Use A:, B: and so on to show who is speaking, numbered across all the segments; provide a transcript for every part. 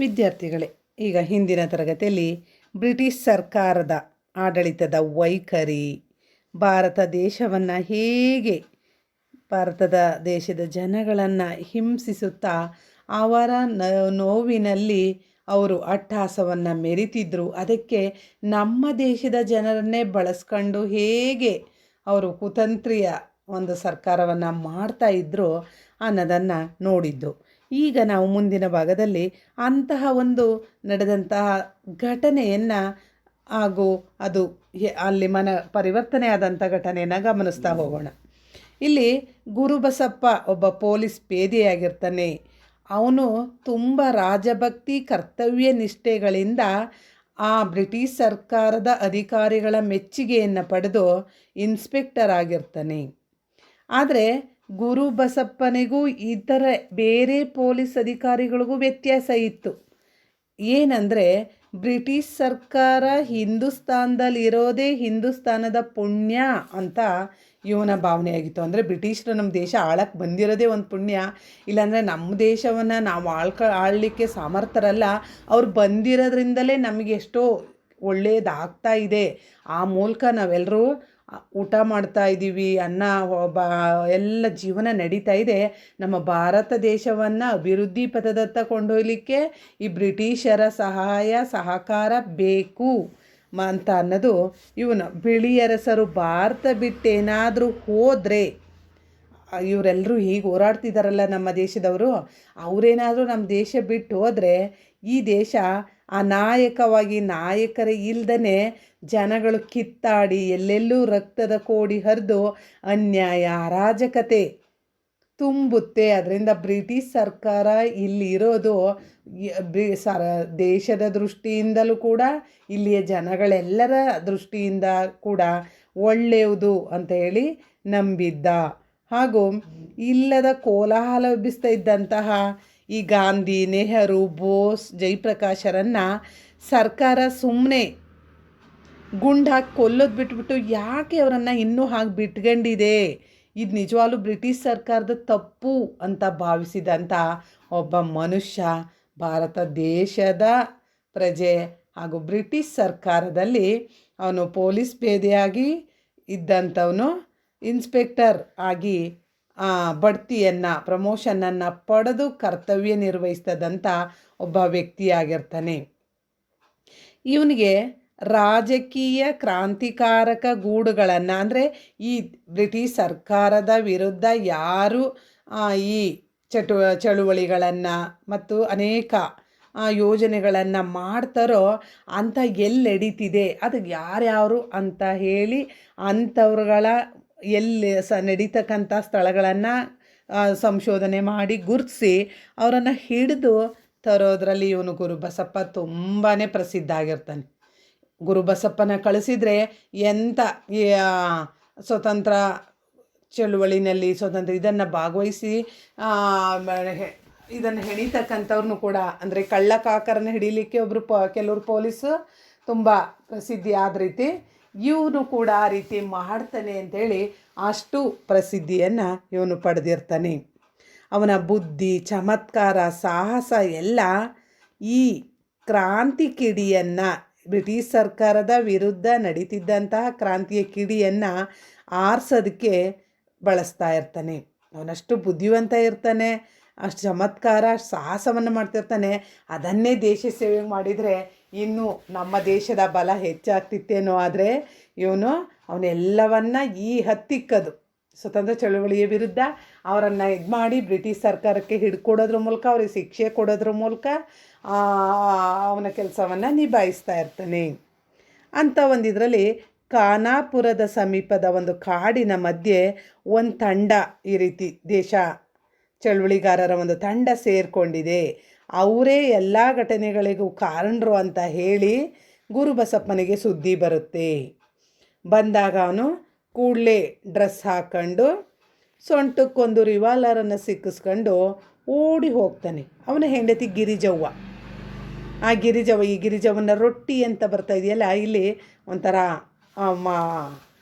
A: ವಿದ್ಯಾರ್ಥಿಗಳೇ, ಈಗ ಹಿಂದಿನ ತರಗತಿಯಲ್ಲಿ ಬ್ರಿಟಿಷ್ ಸರ್ಕಾರದ ಆಡಳಿತದ ವೈಖರಿ, ಭಾರತ ದೇಶವನ್ನು ಹೇಗೆ ಭಾರತದ ದೇಶದ ಜನಗಳನ್ನು ಹಿಂಸಿಸುತ್ತಾ ಅವರ ನೋವಿನಲ್ಲಿ ಅವರು ಅಟ್ಟಹಾಸವನ್ನು ಮೆರಿತಿದ್ರು, ಅದಕ್ಕೆ ನಮ್ಮ ದೇಶದ ಜನರನ್ನೇ ಬಳಸ್ಕೊಂಡು ಹೇಗೆ ಅವರು ಕುತಂತ್ರಿಯ ಒಂದು ಸರ್ಕಾರವನ್ನು ಮಾಡ್ತಾ ಇದ್ದರು ಅನ್ನೋದನ್ನು ನೋಡಿದ್ದು. ಈಗ ನಾವು ಮುಂದಿನ ಭಾಗದಲ್ಲಿ ಅಂತಹ ಒಂದು ನಡೆದಂತಹ ಘಟನೆಯನ್ನು ಹಾಗೂ ಅದು ಅಲ್ಲಿ ಮನ ಪರಿವರ್ತನೆ ಆದಂಥ ಘಟನೆಯನ್ನು ಗಮನಿಸ್ತಾ ಹೋಗೋಣ. ಇಲ್ಲಿ ಗುರುಬಸಪ್ಪ ಒಬ್ಬ ಪೊಲೀಸ್ ಪೇದಿಯಾಗಿರ್ತಾನೆ. ಅವನು ತುಂಬ ರಾಜಭಕ್ತಿ, ಕರ್ತವ್ಯ ನಿಷ್ಠೆಗಳಿಂದ ಆ ಬ್ರಿಟಿಷ್ ಸರ್ಕಾರದ ಅಧಿಕಾರಿಗಳ ಮೆಚ್ಚುಗೆಯನ್ನು ಪಡೆದು ಇನ್ಸ್ಪೆಕ್ಟರ್ ಆಗಿರ್ತಾನೆ. ಆದರೆ ಗುರು ಬಸಪ್ಪನಿಗೂ ಇತರ ಬೇರೆ ಪೊಲೀಸ್ ಅಧಿಕಾರಿಗಳಿಗೂ ವ್ಯತ್ಯಾಸ ಇತ್ತು. ಏನಂದರೆ, ಬ್ರಿಟಿಷ್ ಸರ್ಕಾರ ಹಿಂದೂಸ್ತಾನದಲ್ಲಿ ಇರೋದೇ ಹಿಂದೂಸ್ತಾನದ ಪುಣ್ಯ ಅಂತ ಇವನ ಭಾವನೆಯಾಗಿತ್ತು ಅಂದರೆ ಬ್ರಿಟಿಷರು ನಮ್ಮ ದೇಶ ಆಳಕ್ಕೆ ಬಂದಿರೋದೇ ಒಂದು ಪುಣ್ಯ. ಇಲ್ಲಾಂದರೆ ನಮ್ಮ ದೇಶವನ್ನು ನಾವು ಆಳ್ಕ, ಆಳಲಿಕ್ಕೆ ಸಾಮರ್ಥ್ಯರಲ್ಲ. ಅವ್ರು ಬಂದಿರೋದ್ರಿಂದಲೇ ನಮಗೆ ಎಷ್ಟೋ ಒಳ್ಳೆಯದಾಗ್ತಾ ಇದೆ. ಆ ಮೂಲಕ ನಾವೆಲ್ಲರೂ ಊಟ ಮಾಡ್ತಾ ಇದ್ದೀವಿ, ಅನ್ನ ಬಾ, ಎಲ್ಲ ಜೀವನ ನಡೀತಾ ಇದೆ. ನಮ್ಮ ಭಾರತ ದೇಶವನ್ನು ಅಭಿವೃದ್ಧಿ ಪಥದತ್ತ ಕೊಂಡೊಯ್ಯಲಿಕ್ಕೆ ಈ ಬ್ರಿಟಿಷರ ಸಹಾಯ, ಸಹಕಾರ ಬೇಕು ಅಂತ ಅನ್ನೋದು ಇವನು ಬಿಳಿಯರಸರು ಭಾರತ ಬಿಟ್ಟೇನಾದರೂ ಹೋದರೆ ಇವರೆಲ್ಲರೂ ಹೀಗೆ ಹೋರಾಡ್ತಿದ್ದಾರಲ್ಲ ನಮ್ಮ ದೇಶದವರು, ಅವರೇನಾದರೂ ನಮ್ಮ ದೇಶ ಬಿಟ್ಟು ಹೋದರೆ ಈ ದೇಶ ಅನಾಯಕವಾಗಿ ನಾಯಕರೇ ಇಲ್ದೇ ಜನಗಳು ಕಿತ್ತಾಡಿ ಎಲ್ಲೆಲ್ಲೂ ರಕ್ತದ ಕೋಡಿ ಹರಿದು ಅನ್ಯಾಯ, ಅರಾಜಕತೆ ತುಂಬುತ್ತೆ. ಅದರಿಂದ ಬ್ರಿಟಿಷ್ ಸರ್ಕಾರ ಇಲ್ಲಿ ಇರೋದು ಯ- ಸರ, ದೇಶದ ದೃಷ್ಟಿಯಿಂದಲೂ ಕೂಡ, ಇಲ್ಲಿಯ ಜನಗಳೆಲ್ಲರ ದೃಷ್ಟಿಯಿಂದ ಕೂಡ ಒಳ್ಳೆಯದು ಅಂತ ಹೇಳಿ ನಂಬಿದ್ದ. ಹಾಗೂ ಇಲ್ಲದ ಕೋಲಾಹಲ ಎಬ್ಬಿಸ್ತಾ ಇದ್ದಂತಹ ಈ ಗಾಂಧಿ, ನೆಹರು, ಬೋಸ್, ಜಯಪ್ರಕಾಶರನ್ನು ಸರ್ಕಾರ ಸುಮ್ಮನೆ ಗುಂಡು ಹಾಕಿ ಕೊಲ್ಲೋದು ಬಿಟ್ಬಿಟ್ಟು ಯಾಕೆ ಅವರನ್ನು ಇನ್ನೂ ಹಾಗೆ ಬಿಟ್ಕೊಂಡಿದೆ? ಇದು ನಿಜವಾಗ್ಲೂ ಬ್ರಿಟಿಷ್ ಸರ್ಕಾರದ ತಪ್ಪು ಅಂತ ಭಾವಿಸಿದಂಥ ಒಬ್ಬ ಮನುಷ್ಯ ಭಾರತ ದೇಶದ ಪ್ರಜೆ ಹಾಗೂ ಬ್ರಿಟಿಷ್ ಸರ್ಕಾರದಲ್ಲಿ ಅವನು ಪೊಲೀಸ್ ಪೇದೆಯಾಗಿ ಇದ್ದಂಥವನು ಇನ್ಸ್ಪೆಕ್ಟರ್ ಆಗಿ ಬಡ್ತಿಯನ್ನು ಪ್ರಮೋಷನನ್ನು ಪಡೆದು ಕರ್ತವ್ಯ ನಿರ್ವಹಿಸ್ತದಂಥ ಒಬ್ಬ ವ್ಯಕ್ತಿಯಾಗಿರ್ತಾನೆ. ಇವನಿಗೆ ರಾಜಕೀಯ ಕ್ರಾಂತಿಕಾರಕ ಗೂಡುಗಳನ್ನು, ಅಂದರೆ ಈ ಬ್ರಿಟಿಷ್ ಸರ್ಕಾರದ ವಿರುದ್ಧ ಯಾರು ಈ ಚಟು, ಚಳುವಳಿಗಳನ್ನು ಮತ್ತು ಅನೇಕ ಯೋಜನೆಗಳನ್ನು ಮಾಡ್ತಾರೋ ಅಂತ ಎಲ್ಲೆಡೀತಿದೆ. ಅದು ಯಾರ್ಯಾರು ಅಂತ ಹೇಳಿ ಅಂಥವ್ರುಗಳ ಎಲ್ಲಿ ಸ ನಡೀತಕ್ಕಂಥ ಸ್ಥಳಗಳನ್ನು ಸಂಶೋಧನೆ ಮಾಡಿ ಗುರುತಿಸಿ ಅವರನ್ನು ಹಿಡಿದು ತರೋದ್ರಲ್ಲಿ ಇವನು ಗುರುಬಸಪ್ಪ ತುಂಬಾ ಪ್ರಸಿದ್ಧ ಆಗಿರ್ತಾನೆ. ಗುರುಬಸಪ್ಪನ ಕಳಿಸಿದರೆ ಎಂಥ ಸ್ವತಂತ್ರ ಚಳುವಳಿನಲ್ಲಿ ಸ್ವತಂತ್ರ ಇದನ್ನು ಭಾಗವಹಿಸಿ ಇದನ್ನು ಹೆಣಿತಕ್ಕಂಥವ್ರನ್ನು ಕೂಡ, ಅಂದರೆ ಕಳ್ಳಕಾಕರನ್ನು ಹಿಡೀಲಿಕ್ಕೆ ಒಬ್ಬರು ಪ, ಕೆಲವರು ಪೊಲೀಸು ತುಂಬ ಪ್ರಸಿದ್ಧಿ ಆದ ರೀತಿ ಇವನು ಕೂಡ ಆ ರೀತಿ ಮಾಡ್ತಾನೆ ಅಂತೇಳಿ ಅಷ್ಟು ಪ್ರಸಿದ್ಧಿಯನ್ನು ಇವನು ಪಡೆದಿರ್ತಾನೆ. ಅವನ ಬುದ್ಧಿ, ಚಮತ್ಕಾರ, ಸಾಹಸ ಎಲ್ಲ ಈ ಕ್ರಾಂತಿ ಕಿಡಿಯನ್ನು, ಬ್ರಿಟಿಷ್ ಸರ್ಕಾರದ ವಿರುದ್ಧ ನಡೀತಿದ್ದಂತಹ ಕ್ರಾಂತಿಯ ಕಿಡಿಯನ್ನು ಆರಿಸೋದಕ್ಕೆ ಬಳಸ್ತಾ ಇರ್ತಾನೆ. ಅವನಷ್ಟು ಬುದ್ಧಿವಂತ ಇರ್ತಾನೆ, ಅಷ್ಟು ಚಮತ್ಕಾರ, ಸಾಹಸವನ್ನು ಮಾಡ್ತಿರ್ತಾನೆ. ಅದನ್ನೇ ದೇಶ ಸೇವೆ ಮಾಡಿದರೆ ಇನ್ನೂ ನಮ್ಮ ದೇಶದ ಬಲ ಹೆಚ್ಚಾಗ್ತಿತ್ತೇನೋ ಆದರೆ ಇವನು ಅವನ್ನೆಲ್ಲವನ್ನ ಈ ಹತ್ತಿಕ್ಕದು. ಸ್ವತಂತ್ರ ಚಳುವಳಿಯ ವಿರುದ್ಧ ಅವರನ್ನು ಇದು ಮಾಡಿ ಬ್ರಿಟಿಷ್ ಸರ್ಕಾರಕ್ಕೆ ಹಿಡ್ಕೊಡೋದ್ರ ಮೂಲಕ, ಅವ್ರಿಗೆ ಶಿಕ್ಷೆ ಕೊಡೋದ್ರ ಮೂಲಕ ಅವನ ಕೆಲಸವನ್ನು ನಿಭಾಯಿಸ್ತಾ ಇರ್ತಾನೆ. ಅಂತ ಒಂದು ಇದರಲ್ಲಿ ಖಾನಾಪುರದ ಸಮೀಪದ ಒಂದು ಕಾಡಿನ ಮಧ್ಯೆ ಒಂದು ತಂಡ ಈ ರೀತಿ ದೇಶ ಚಳುವಳಿಗಾರರ ಒಂದು ತಂಡ ಸೇರಿಕೊಂಡಿದೆ. ಅವರೇ ಎಲ್ಲ ಘಟನೆಗಳಿಗೂ ಕಾರಣರು ಅಂತ ಹೇಳಿ ಗುರುಬಸಪ್ಪನಿಗೆ ಸುದ್ದಿ ಬರುತ್ತೆ. ಬಂದಾಗ ಅವನು ಕೂಡಲೇ ಡ್ರೆಸ್ ಹಾಕ್ಕೊಂಡು ಸೊಂಟಕ್ಕೊಂದು ರಿವಾಲರನ್ನು ಸಿಕ್ಕಿಸ್ಕೊಂಡು ಓಡಿ ಹೋಗ್ತಾನೆ. ಅವನ ಹೆಂಡತಿ ಗಿರಿಜವ್ವ. ಆ ಗಿರಿಜವ ಈ ಗಿರಿಜವನ ರೊಟ್ಟಿ ಅಂತ ಬರ್ತಾ ಇದೆಯಲ್ಲ, ಇಲ್ಲಿ ಒಂಥರ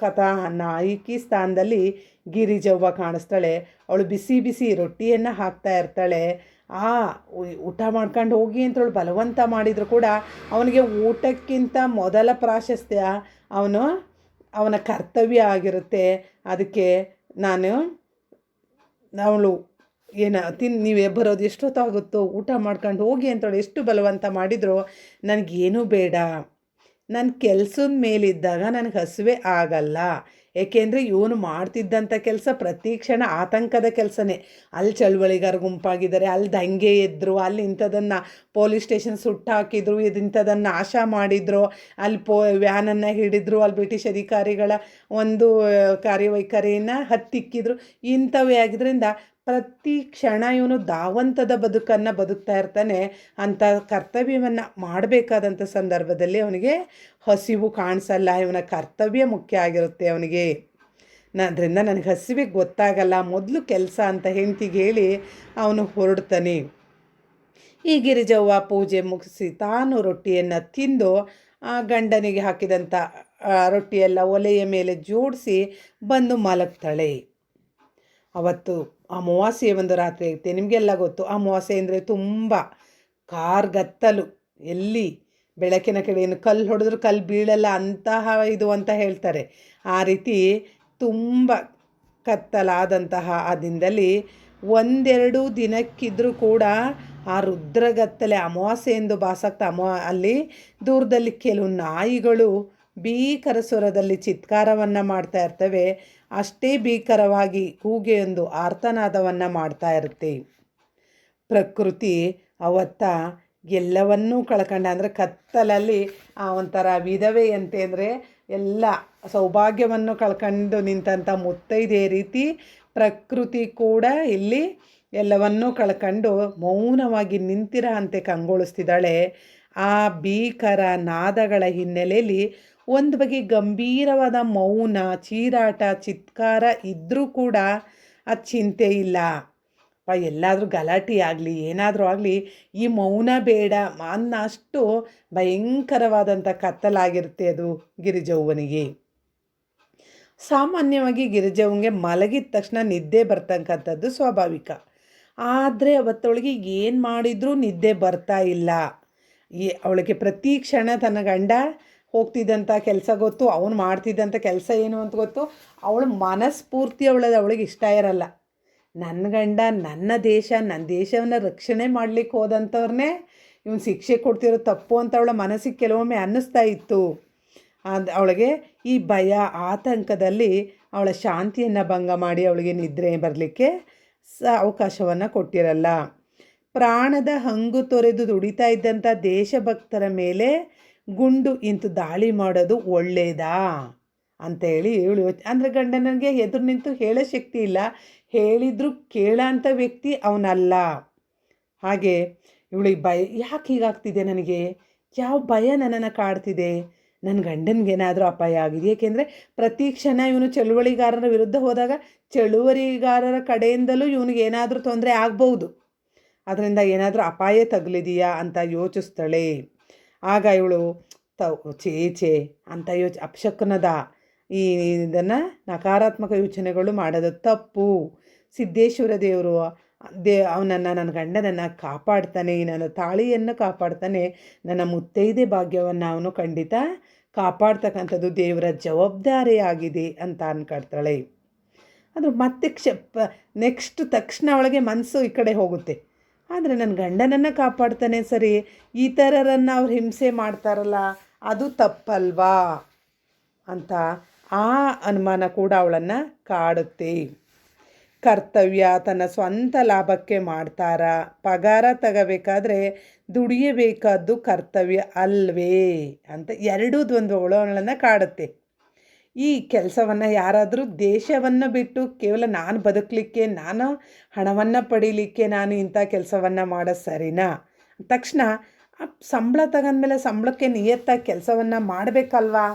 A: ಕಥಾ ನಾಯಕಿ ಸ್ಥಾನದಲ್ಲಿ ಗಿರಿಜವ್ವ ಕಾಣಿಸ್ತಾಳೆ. ಅವಳು ಬಿಸಿ ಬಿಸಿ ರೊಟ್ಟಿಯನ್ನು ಹಾಕ್ತಾ ಇರ್ತಾಳೆ. ಆ ಊಟ ಮಾಡ್ಕೊಂಡು ಹೋಗಿ ಅಂತೇಳಿ ಬಲವಂತ ಮಾಡಿದರೂ ಕೂಡ ಅವನಿಗೆ ಊಟಕ್ಕಿಂತ ಮೊದಲ ಪ್ರಾಶಸ್ತ್ಯ ಅವನು, ಅವನ ಕರ್ತವ್ಯ ಆಗಿರುತ್ತೆ. ಅದಕ್ಕೆ ನಾನು, ಅವಳು ಏನ, ತಿನ್ ನೀವೇ ಬರೋದು ಎಷ್ಟೊತ್ತಾಗುತ್ತೋ, ಊಟ ಮಾಡ್ಕೊಂಡು ಹೋಗಿ ಅಂತೇಳಿ ಎಷ್ಟು ಬಲವಂತ ಮಾಡಿದ್ರು, ನನಗೇನು ಬೇಡ. ನನ್ನ ಕೆಲ್ಸದ ಮೇಲಿದ್ದಾಗ ನನಗೆ ಹಸಿವೆ ಆಗಲ್ಲ. ಏಕೆಂದರೆ ಇವನು ಮಾಡ್ತಿದ್ದಂಥ ಕೆಲಸ ಪ್ರತಿ ಕ್ಷಣ ಆತಂಕದ ಕೆಲಸನೇ. ಅಲ್ಲಿ ಚಳುವಳಿಗಾರ ಗುಂಪಾಗಿದ್ದಾರೆ, ಅಲ್ಲಿ ದಂಗೆ ಎದ್ದರು ಅಲ್ಲಿ ಇಂಥದನ್ನು ಪೊಲೀಸ್ ಸ್ಟೇಷನ್ ಸುಟ್ಟಾಕಿದ್ರು ಇದು ಇಂಥದನ್ನು ನಾಶ ಮಾಡಿದ್ರು, ಅಲ್ಲಿ ಪೋ, ವ್ಯಾನನ್ನು ಹಿಡಿದ್ರು, ಅಲ್ಲಿ ಬ್ರಿಟಿಷ್ ಅಧಿಕಾರಿಗಳ ಒಂದು ಕಾರ್ಯವೈಖರಿಯನ್ನು ಹತ್ತಿಕ್ಕಿದ್ರು. ಇಂಥವೇ ಆಗಿದ್ರಿಂದ ಪ್ರತಿ ಕ್ಷಣ ಇವನು ಧಾವಂತದ ಬದುಕನ್ನು ಬದುಕ್ತಾ ಇರ್ತಾನೆ. ಅಂಥ ಕರ್ತವ್ಯವನ್ನು ಮಾಡಬೇಕಾದಂಥ ಸಂದರ್ಭದಲ್ಲಿ ಅವನಿಗೆ ಹಸಿವು ಕಾಣಿಸಲ್ಲ, ಇವನ ಕರ್ತವ್ಯ ಮುಖ್ಯ ಆಗಿರುತ್ತೆ ಅವನಿಗೆ. ಅದರಿಂದ ನನಗೆ ಹಸಿವೆ ಗೊತ್ತಾಗಲ್ಲ, ಮೊದಲು ಕೆಲಸ ಅಂತ ಹೆಂಡ್ತಿಗೆ ಹೇಳಿ ಅವನು ಹೊರಡ್ತಾನೆ. ಈ ಗಿರಿಜವ್ವ ಪೂಜೆ ಮುಗಿಸಿ ತಾನು ರೊಟ್ಟಿಯನ್ನು ತಿಂದು, ಆ ಗಂಡನಿಗೆ ಹಾಕಿದಂಥ ರೊಟ್ಟಿಯೆಲ್ಲ ಒಲೆಯ ಮೇಲೆ ಜೋಡಿಸಿ ಬಂದು ಮಲಗ್ತಾಳೆ. ಅವತ್ತು ಅಮಾವಾಸ್ಯೆ ಒಂದು ರಾತ್ರಿ ಇರುತ್ತೆ ನಿಮಗೆಲ್ಲ ಗೊತ್ತು ಅಮಾವಾಸ್ಯೆ ಅಂದರೆ ತುಂಬ ಕಾರ್ಗತ್ತಲು ಎಲ್ಲಿ? ಬೆಳಕಿನ ಕಡೆಯನ್ನು ಕಲ್ಲು ಹೊಡೆದ್ರು ಕಲ್ಲು ಬೀಳಲ್ಲ ಅಂತಹ ಇದು ಅಂತ ಹೇಳ್ತಾರೆ. ಆ ರೀತಿ ತುಂಬ ಕತ್ತಲಾದಂತಹ ಆ ದಿನದಲ್ಲಿ ಒಂದೆರಡು ದಿನಕ್ಕಿದ್ರೂ ಕೂಡ ಆ ರುದ್ರಗತ್ತಲೆ ಅಮಾವಾಸ್ಯೆ ಎಂದು ಬಾಸಕ್ತ ಅಮಾ ಅಲ್ಲಿ ದೂರದಲ್ಲಿ ಕೆಲವು ನಾಯಿಗಳು ಭೀಕರ ಸ್ವರದಲ್ಲಿ ಚಿತ್ಕಾರವನ್ನು ಮಾಡ್ತಾ ಇರ್ತವೆ. ಅಷ್ಟೇ ಭೀಕರವಾಗಿ ಕೂಗೆಯೊಂದು ಆರ್ತನಾದವನ್ನು ಮಾಡ್ತಾ ಇರುತ್ತೆ. ಪ್ರಕೃತಿ ಅವತ್ತ ಎಲ್ಲವನ್ನೂ ಕಳ್ಕೊಂಡ, ಅಂದರೆ ಕತ್ತಲಲ್ಲಿ ಆ ಒಂಥರ ವಿಧವೆ ಅಂತೆ ಅಂದರೆ ಎಲ್ಲ ಸೌಭಾಗ್ಯವನ್ನು ಕಳ್ಕೊಂಡು ನಿಂತಂಥ ಮುತ್ತೈದೆ ರೀತಿ ಪ್ರಕೃತಿ ಕೂಡ ಇಲ್ಲಿ ಎಲ್ಲವನ್ನೂ ಕಳ್ಕೊಂಡು ಮೌನವಾಗಿ ನಿಂತಿರ ಅಂತೆ ಕಂಗೊಳಿಸ್ತಿದ್ದಾಳೆ. ಆ ಭೀಕರ ನಾದಗಳ ಹಿನ್ನೆಲೆಯಲ್ಲಿ ಒಂದು ಬಗೆ ಗಂಭೀರವಾದ ಮೌನ, ಚೀರಾಟ, ಚಿತ್ಕಾರ ಇದ್ದರೂ ಕೂಡ ಅದು ಚಿಂತೆ ಇಲ್ಲ. ಅಪ್ಪ ಎಲ್ಲಾದರೂ ಗಲಾಟೆ ಆಗಲಿ, ಏನಾದರೂ ಆಗಲಿ, ಈ ಮೌನ ಬೇಡ ಅನ್ನಷ್ಟು ಭಯಂಕರವಾದಂಥ ಕತ್ತಲಾಗಿರುತ್ತೆ ಅದು ಗಿರಿಜವ್ವನಿಗೆ. ಸಾಮಾನ್ಯವಾಗಿ ಗಿರಿಜವ್ವನಿಗೆ ಮಲಗಿದ ತಕ್ಷಣ ನಿದ್ದೆ ಬರ್ತಕ್ಕಂಥದ್ದು ಸ್ವಾಭಾವಿಕ. ಆದರೆ ಅವತ್ತವಳಿಗೆ ಏನು ಮಾಡಿದರೂ ನಿದ್ದೆ ಬರ್ತಾ ಇಲ್ಲ. ಈ ಅವಳಿಗೆ ಪ್ರತಿ ಕ್ಷಣ ತನ್ನ ಗಂಡ ಹೋಗ್ತಿದ್ದಂಥ ಕೆಲಸ ಗೊತ್ತು, ಅವನು ಮಾಡ್ತಿದ್ದಂಥ ಕೆಲಸ ಏನು ಅಂತ ಗೊತ್ತು. ಅವಳು ಮನಸ್ಫೂರ್ತಿ ಅವಳದು, ಅವಳಿಗೆ ಇಷ್ಟ ಇರಲ್ಲ. ನನ್ನ ಗಂಡ, ನನ್ನ ದೇಶ ನನ್ನ ದೇಶವನ್ನು ರಕ್ಷಣೆ ಮಾಡಲಿಕ್ಕೆ ಹೋದಂಥವ್ರನ್ನೇ ಇವನು ಶಿಕ್ಷೆ ಕೊಡ್ತಿರೋ ತಪ್ಪು ಅಂತ ಅವಳ ಮನಸ್ಸಿಗೆ ಕೆಲವೊಮ್ಮೆ ಅನ್ನಿಸ್ತಾ ಇತ್ತು. ಅದು, ಅವಳಿಗೆ ಈ ಭಯ, ಆತಂಕದಲ್ಲಿ ಅವಳ ಶಾಂತಿಯನ್ನು ಭಂಗ ಮಾಡಿ ಅವಳಿಗೆ ನಿದ್ರೆ ಬರಲಿಕ್ಕೆ ಸ, ಅವಕಾಶವನ್ನು ಕೊಟ್ಟಿರಲ್ಲ. ಪ್ರಾಣದ ಹಂಗು ತೊರೆದು ದುಡಿತಾ ಇದ್ದಂಥ ದೇಶಭಕ್ತರ ಮೇಲೆ ಗುಂಡು ಇಂತು ದಾಳಿ ಮಾಡೋದು ಒಳ್ಳೆಯದಾ ಅಂತೇಳಿ ಇವಳು ಅಂದರೆ ಗಂಡನಿಗೆ ಎದುರು ನಿಂತು ಹೇಳೋ ಶಕ್ತಿ ಇಲ್ಲ. ಹೇಳಿದರೂ ಕೇಳೋ ಅಂಥ ವ್ಯಕ್ತಿ ಅವನಲ್ಲ. ಹಾಗೆ ಇವಳಿಗೆ ಭಯ, ಯಾಕೆ ಹೀಗಾಗ್ತಿದೆ ನನಗೆ? ಯಾವ ಭಯ ನನ್ನನ್ನು ಕಾಡ್ತಿದೆ? ನನ್ನ ಗಂಡನಿಗೇನಾದರೂ ಅಪಾಯ ಆಗಿದೆ? ಏಕೆಂದರೆ ಪ್ರತಿ ಕ್ಷಣ ಇವನು ಚಳುವಳಿಗಾರರ ವಿರುದ್ಧ ಹೋದಾಗ ಚಳುವಳಿಗಾರರ ಕಡೆಯಿಂದಲೂ ಇವನಿಗೆ ಏನಾದರೂ ತೊಂದರೆ ಆಗ್ಬೋದು ಅದರಿಂದ ಏನಾದರೂ ಅಪಾಯ ತಗಲಿದೆಯಾ ಅಂತ ಯೋಚಿಸ್ತಾಳೆ. ಆಗ ಇವಳು ತವ್ ಚೇಚೆ ಅಂತ ಯೋಚ, ಅಪಶಕುನದ ಈ ಇದನ್ನು ನಕಾರಾತ್ಮಕ ಯೋಚನೆಗಳು ಮಾಡೋದು ತಪ್ಪು. ಸಿದ್ದೇಶ್ವರ ದೇವರು, ದೇ, ಅವನನ್ನು ನನ್ನ ಗಂಡನನ್ನು ಕಾಪಾಡ್ತಾನೆ, ನನ್ನ ತಾಳಿಯನ್ನು ಕಾಪಾಡ್ತಾನೆ, ನನ್ನ ಮುತ್ತೈದೆ ಭಾಗ್ಯವನ್ನು ಅವನು ಖಂಡಿತ ಕಾಪಾಡ್ತಕ್ಕಂಥದ್ದು ದೇವರ ಜವಾಬ್ದಾರಿಯಾಗಿದೆ ಅಂತ ಅನ್ಕೊಳ್ತಾಳೆ ಅದು ಮತ್ತೆ ಕ್ಷ ನೆಕ್ಸ್ಟ್ ತಕ್ಷಣ ಅವಳಿಗೆ ಮನಸ್ಸು ಈ ಕಡೆ ಹೋಗುತ್ತೆ. ಆದರೆ ನನ್ನ ಗಂಡನನ್ನು ಕಾಪಾಡ್ತಾನೆ ಸರಿ. ಈ ಥರರನ್ನು ಅವ್ರು ಹಿಂಸೆ ಮಾಡ್ತಾರಲ್ಲ, ಅದು ತಪ್ಪಲ್ವಾ? ಅಂತ ಆ ಅನುಮಾನ ಕೂಡ ಅವಳನ್ನು ಕಾಡುತ್ತೆ. ಕರ್ತವ್ಯ ತನ್ನ ಸ್ವಂತ ಲಾಭಕ್ಕೆ ಮಾಡ್ತಾರ. ಪಗಾರ ತಗಬೇಕಾದ್ರೆ ದುಡಿಯಬೇಕಾದ್ದು ಕರ್ತವ್ಯ ಅಲ್ವೇ ಅಂತ ಎರಡೂ ದ್ವಂದ್ವಗಳು ಅವಳನ್ನು ಕಾಡುತ್ತೆ. ಈ ಕೆಲಸವನ್ನು ಯಾರಾದರೂ ದೇಶವನ್ನು ಬಿಟ್ಟು ಕೇವಲ ನಾನು ಬದುಕಲಿಕ್ಕೆ, ನಾನು ಹಣವನ್ನು ಪಡೀಲಿಕ್ಕೆ ನಾನು ಇಂಥ ಕೆಲಸವನ್ನು ಮಾಡೋದು ಸರಿನಾ? ತಕ್ಷಣ ಸಂಬಳ ತಗೊಂಡ್ಮೇಲೆ ಸಂಬಳಕ್ಕೆ ನಿಯತ್ತಾಗಿ ಕೆಲಸವನ್ನು ಮಾಡಬೇಕಲ್ವಾ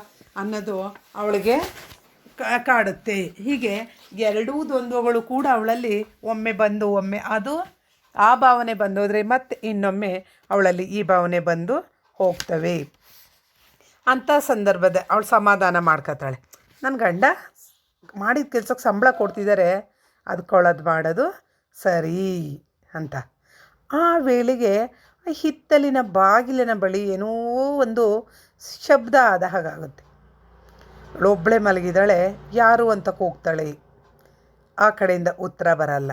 A: ಅನ್ನೋದು ಅವಳಿಗೆ ಕಾಡುತ್ತೆ. ಹೀಗೆ ಎರಡೂ ದ್ವಂದ್ವಗಳು ಕೂಡ ಅವಳಲ್ಲಿ ಒಮ್ಮೆ ಬಂದು, ಒಮ್ಮೆ ಅದು ಆ ಭಾವನೆ ಬಂದೋದ್ರೆ ಮತ್ತೆ ಇನ್ನೊಮ್ಮೆ ಅವಳಲ್ಲಿ ಈ ಭಾವನೆ ಬಂದು ಹೋಗ್ತವೆ. ಅಂಥ ಸಂದರ್ಭದ ಅವಳು ಸಮಾಧಾನ ಮಾಡ್ಕೊತಾಳೆ. ನನ್ನ ಗಂಡ ಮಾಡಿದ ಕೆಲ್ಸಕ್ಕೆ ಸಂಬಳ ಕೊಡ್ತಿದ್ದಾರೆ ಅದ್ಕೊಳ್ಳೋದು ಮಾಡೋದು ಸರಿ ಅಂತ. ಆ ವೇಳೆಗೆ ಹಿತ್ತಲಿನ ಬಾಗಿಲಿನ ಬಳಿ ಏನೋ ಒಂದು ಶಬ್ದ ಆದ ಹಾಗಾಗುತ್ತೆ. ಒಬ್ಬಳೆ ಮಲಗಿದಾಳೆ, ಯಾರು ಅಂತ ಕೂಗ್ತಾಳೆ. ಆ ಕಡೆಯಿಂದ ಉತ್ತರ ಬರಲ್ಲ.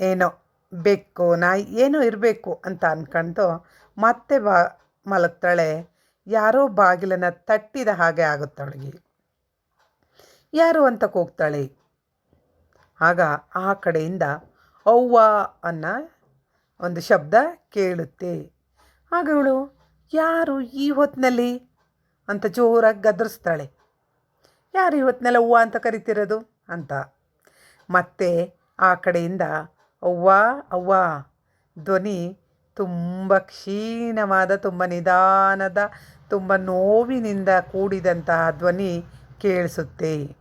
A: ಏನೋ ಬೆಕ್ಕು, ನಾಯಿ, ಏನೋ ಇರಬೇಕು ಅಂತ ಅಂದ್ಕೊಂಡು ಮತ್ತೆ ಬಾ ಮಲಗ್ತಾಳೆ. ಯಾರೋ ಬಾಗಿಲನ್ನು ತಟ್ಟಿದ ಹಾಗೆ ಆಗುತ್ತವಳಿಗೆ ಯಾರು ಅಂತ ಕೂಗ್ತಾಳೆ? ಆಗ ಆ ಕಡೆಯಿಂದ ಅವ್ವ ಅನ್ನೋ ಒಂದು ಶಬ್ದ ಕೇಳುತ್ತೆ. ಆಗ ಅವಳು ಯಾರು ಈ ಹೊತ್ತಿನಲ್ಲಿ ಅಂತ ಜೋರಾಗಿ ಗದರಿಸ್ತಾಳೆ. ಯಾರು ಈ ಹೊತ್ತಿನಲ್ಲಿ ಅವ್ವ ಅಂತ ಕರಿತಿರೋದು? ಅಂತ. ಮತ್ತೆ ಆ ಕಡೆಯಿಂದ, ಅವ್ವ ಅವ್ವ, ಧ್ವನಿ ತುಂಬ ಕ್ಷೀಣವಾದ, ತುಂಬ ನಿಧಾನದ, ತುಂಬ ನೋವಿನಿಂದ ಕೂಡಿದಂತಹ ಧ್ವನಿ ಕೇಳಿಸುತ್ತೆ.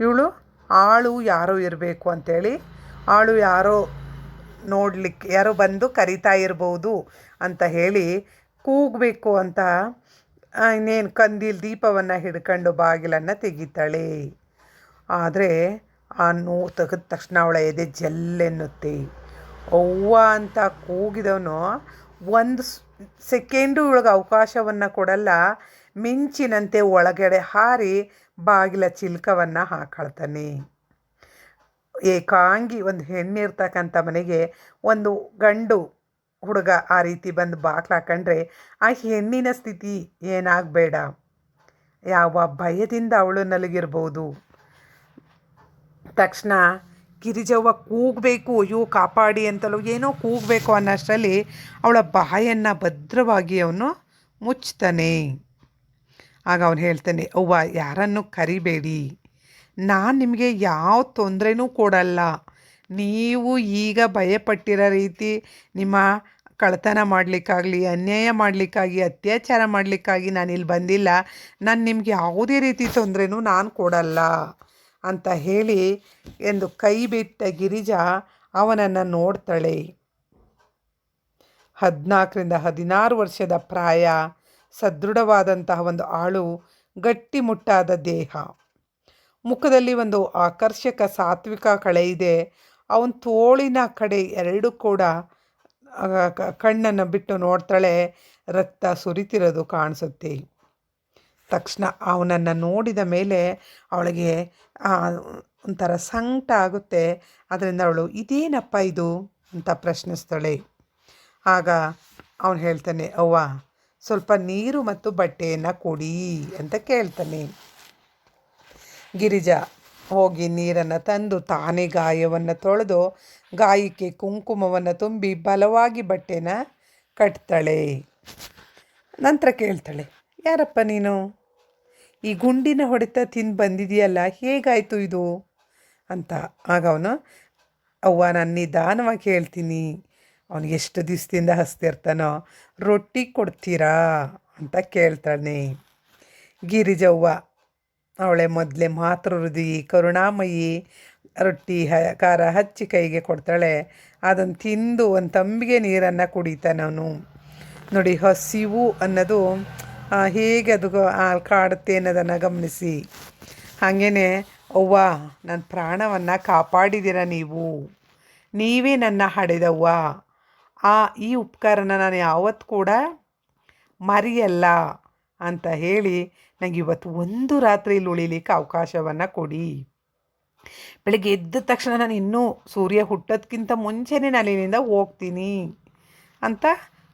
A: ಇವಳು ಆಳು ಯಾರೋ ಇರಬೇಕು ಅಂಥೇಳಿ ಆಳು ಯಾರೋ ನೋಡಲಿಕ್ಕೆ ಯಾರೋ ಬಂದು ಕರಿತಾ ಇರ್ಬೋದು ಅಂತ ಹೇಳಿ ಕೂಗಬೇಕು ಅಂತ ಇನ್ನೇನು ಕಂದೀಲ್ ದೀಪವನ್ನು ಹಿಡ್ಕೊಂಡು ಬಾಗಿಲನ್ನು ತೆಗಿತಾಳೆ. ಆದರೆ ಆ ನೋ ತೆಗೆದ ತಕ್ಷಣ ಅವಳ ಎದೆ ಜಲ್ಲೆನ್ನುತ್ತೆ. ಅವ್ವ ಅಂತ ಕೂಗಿದವನು ಒಂದು ಸೆಕೆಂಡು ಇವಳಿಗೆ ಅವಕಾಶವನ್ನು ಕೊಡಲ್ಲ, ಮಿಂಚಿನಂತೆ ಒಳಗಡೆ ಹಾರಿ ಬಾಗಿಲ ಚಿಲ್ಕವನ್ನು ಹಾಕೊಳ್ತಾನೆ. ಏಕಾಂಗಿ ಒಂದು ಹೆಣ್ಣಿರ್ತಕ್ಕಂಥ ಮನೆಗೆ ಒಂದು ಗಂಡು ಹುಡುಗ ಆ ರೀತಿ ಬಂದು ಬಾಗಿಲು ಹಾಕೊಂಡ್ರೆ ಆ ಹೆಣ್ಣಿನ ಸ್ಥಿತಿ ಏನಾಗಬೇಡ. ಯಾವ ಭಯದಿಂದ ಅವಳು ನಲಗಿರ್ಬೋದು. ತಕ್ಷಣ ಗಿರಿಜವ್ವ ಕೂಗಬೇಕು, ಅಯ್ಯೋ ಕಾಪಾಡಿ ಅಂತಲೂ ಏನೋ ಕೂಗಬೇಕು ಅನ್ನೋಷ್ಟರಲ್ಲಿ ಅವಳ ಬಾಯನ್ನು ಭದ್ರವಾಗಿ ಅವನು ಮುಚ್ತಾನೆ ಆಗ ಅವನು ಹೇಳ್ತಾನೆ, ಅವ್ವ, ಯಾರನ್ನು ಕರಿಬೇಡಿ. ನಾನು ನಿಮಗೆ ಯಾವ ತೊಂದರೆನೂ ಕೊಡಲ್ಲ. ನೀವು ಈಗ ಭಯಪಟ್ಟಿರೋ ರೀತಿ ನಿಮ್ಮ ಕಳ್ತನ ಮಾಡಲಿಕ್ಕಾಗಲಿ, ಅನ್ಯಾಯ ಮಾಡಲಿಕ್ಕಾಗಿ ಅತ್ಯಾಚಾರ ಮಾಡಲಿಕ್ಕಾಗಿ ನಾನು ಇಲ್ಲಿ ಬಂದಿಲ್ಲ. ನಾನು ನಿಮಗೆ ಯಾವುದೇ ರೀತಿ ತೊಂದರೆನೂ ನಾನು ಕೊಡಲ್ಲ. ಅಂತ ಹೇಳಿ ಎಂದು ಕೈ ಬಿಟ್ಟ ಗಿರಿಜಾ ಅವನನ್ನು ನೋಡ್ತಾಳೆ. ಹದಿನಾಲ್ಕರಿಂದ ಹದಿನಾರು ವರ್ಷದ ಪ್ರಾಯ ಸದೃಢವಾದಂತಹ ಒಂದು ಆಳು ಗಟ್ಟಿಮುಟ್ಟಾದ ದೇಹ. ಮುಖದಲ್ಲಿ ಒಂದು ಆಕರ್ಷಕ ಸಾತ್ವಿಕ ಕಳೆ ಇದೆ. ಅವನ ತೋಳಿನ ಕಡೆ ಎರಡು ಕೂಡ ಕಣ್ಣನ್ನು ಬಿಟ್ಟು ನೋಡ್ತಾಳೆ, ರಕ್ತ ಸುರಿತಿರೋದು ಕಾಣಿಸುತ್ತೆ. ತಕ್ಷಣ ಅವನನ್ನು ನೋಡಿದ ಮೇಲೆ ಅವಳಿಗೆ ಒಂಥರ ಸಂಕಟ ಆಗುತ್ತೆ. ಅದರಿಂದ ಅವಳು, ಇದೇನಪ್ಪ ಇದು? ಅಂತ ಪ್ರಶ್ನಿಸ್ತಾಳೆ. ಆಗ ಅವನು ಹೇಳ್ತಾನೆ, ಅವ್ವ ಸ್ವಲ್ಪ ನೀರು ಮತ್ತು ಬಟ್ಟೆಯನ್ನು ಕೊಡಿ ಅಂತ ಕೇಳ್ತಾನೆ. ಗಿರಿಜಾ ಹೋಗಿ ನೀರನ್ನು ತಂದು ತಾನೇ ಗಾಯವನ್ನು ತೊಳೆದು ಗಾಯಕ್ಕೆ ಕುಂಕುಮವನ್ನು ತುಂಬಿ ಬಲವಾಗಿ ಬಟ್ಟೆನ ಕಟ್ತಾಳೆ. ನಂತರ ಕೇಳ್ತಾಳೆ, ಯಾರಪ್ಪ ನೀನು? ಈ ಗುಂಡಿನ ಹೊಡೆತ ತಿಂದು ಬಂದಿದೆಯಲ್ಲ, ಹೇಗಾಯಿತು ಇದು? ಅಂತ. ಆಗ ಅವನು, ಅವ್ವ, ನಾನು ನಿಧಾನವಾಗಿ ಹೇಳ್ತೀನಿ. ಅವನು ಎಷ್ಟು ದಿವಸದಿಂದ ಹಸ್ತಿರ್ತಾನೋ, ರೊಟ್ಟಿ ಕೊಡ್ತೀರಾ? ಅಂತ ಕೇಳ್ತಾನೆ ಗಿರಿಜವ್ವ, ಅವಳೆ ಮೊದಲೇ ಮಾತೃ ಹೃದಯಿ, ಕರುಣಾಮಯಿ, ರೊಟ್ಟಿ ಹ, ಖಾರ ಹಚ್ಚಿ ಕೈಗೆ ಕೊಡ್ತಾಳೆ. ಅದನ್ನು ತಿಂದು ಒಂದು ತಂಬಿಗೆ ನೀರನ್ನು ಕುಡಿತಾನೆ ಅವನು. ನೋಡಿ, ಹಸಿವು ಅನ್ನೋದು ಹೇಗೆ ಅದು ಕಾಡುತ್ತೆ ಅನ್ನೋದನ್ನು ಗಮನಿಸಿ. ಹಾಗೇ ಅವ್ವ ನನ್ನ ಪ್ರಾಣವನ್ನು ಕಾಪಾಡಿದಿರ ನೀವು. ನೀವೇ ನನ್ನ ಹಡೆದವ್ವ. ಆ, ಈ ಉಪಕಾರನ ನಾನು ಯಾವತ್ತು ಕೂಡ ಮರಿಯಲ್ಲ ಅಂತ ಹೇಳಿ ನನಗೆ ಇವತ್ತು ಒಂದು ರಾತ್ರಿಯಲ್ಲಿ ಉಳಿಲಿಕ್ಕೆ ಅವಕಾಶವನ್ನು ಕೊಡಿ. ಬೆಳಿಗ್ಗೆ ಎದ್ದ ತಕ್ಷಣ ನಾನು ಇನ್ನೂ ಸೂರ್ಯ ಹುಟ್ಟೋದಕ್ಕಿಂತ ಮುಂಚೆನೇ ನಾನು ಇಲ್ಲಿಂದ ಹೋಗ್ತೀನಿ ಅಂತ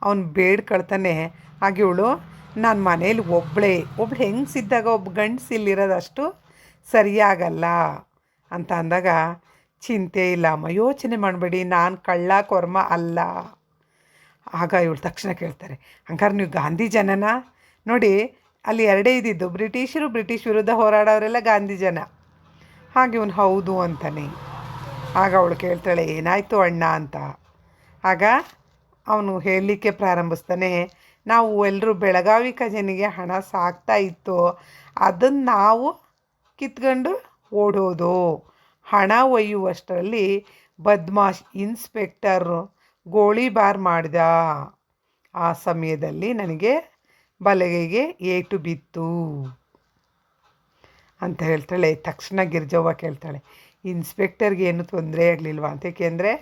A: ಅವನು ಬೇಡ್ಕೊಳ್ತಾನೆ. ಹಾಗೆ ಇವಳು ನಾನು ಮನೇಲಿ ಒಬ್ಬಳೇ ಒಬ್ಳು ಹೆಂಗಸಿದ್ದಾಗ ಒಬ್ಬ ಗಂಡಸಿಲ್ಲಿರೋದಷ್ಟು ಸರಿಯಾಗಲ್ಲ ಅಂತ ಅಂದಾಗ ಚಿಂತೆ ಇಲ್ಲ. ಅಮ್ಮ, ಯೋಚನೆ ಮಾಡಬೇಡಿ. ನಾನು ಕಳ್ಳ ಕೊರ್ಮ ಅಲ್ಲ. ಆಗ ಇವಳು ತಕ್ಷಣ ಕೇಳ್ತಾರೆ ಹಂಗಾರೆ ನೀವು ಗಾಂಧಿ ಜನನ? ನೋಡಿ, ಅಲ್ಲಿ ಎರಡೇ ಇದ್ದಿದ್ದು, ಬ್ರಿಟಿಷರು ಬ್ರಿಟಿಷ್ ವಿರುದ್ಧ ಹೋರಾಡೋರೆಲ್ಲ ಗಾಂಧಿ ಜನ. ಹಾಗೆ ಇವನು, ಹೌದು ಅಂತಾನೆ. ಆಗ ಅವಳು ಕೇಳ್ತಾಳೆ, ಏನಾಯಿತು ಅಣ್ಣ? ಅಂತ. ಆಗ ಅವನು ಹೇಳಲಿಕ್ಕೆ ಪ್ರಾರಂಭಿಸ್ತಾನೆ, ನಾವು ಎಲ್ಲರೂ ಬೆಳಗಾವಿ ಖಜನಿಗೆ ಹಣ ಸಾಕ್ತಾ ಇತ್ತು. ಅದನ್ನು ನಾವು ಕಿತ್ಕೊಂಡು ಓಡೋದು. ಹಣ ಒಯ್ಯುವಷ್ಟರಲ್ಲಿ ಬದ್ಮಾಶ್ ಇನ್ಸ್ಪೆಕ್ಟರ್ ಗೋಳಿಬಾರ್ ಮಾಡಿದ. ಆ ಸಮಯದಲ್ಲಿ ನನಗೆ ಬಲಗೈಗೆ ಏಟು ಬಿತ್ತು. ಅಂತ ಹೇಳ್ತಾಳೆ. ತಕ್ಷಣ ಗಿರ್ಜವ್ವ ಕೇಳ್ತಾಳೆ, ಇನ್ಸ್ಪೆಕ್ಟರ್ಗೆ ಏನು ತೊಂದರೆ ಆಗಲಿಲ್ವಾ? ಅಂತ. ಏಕೆಂದರೆ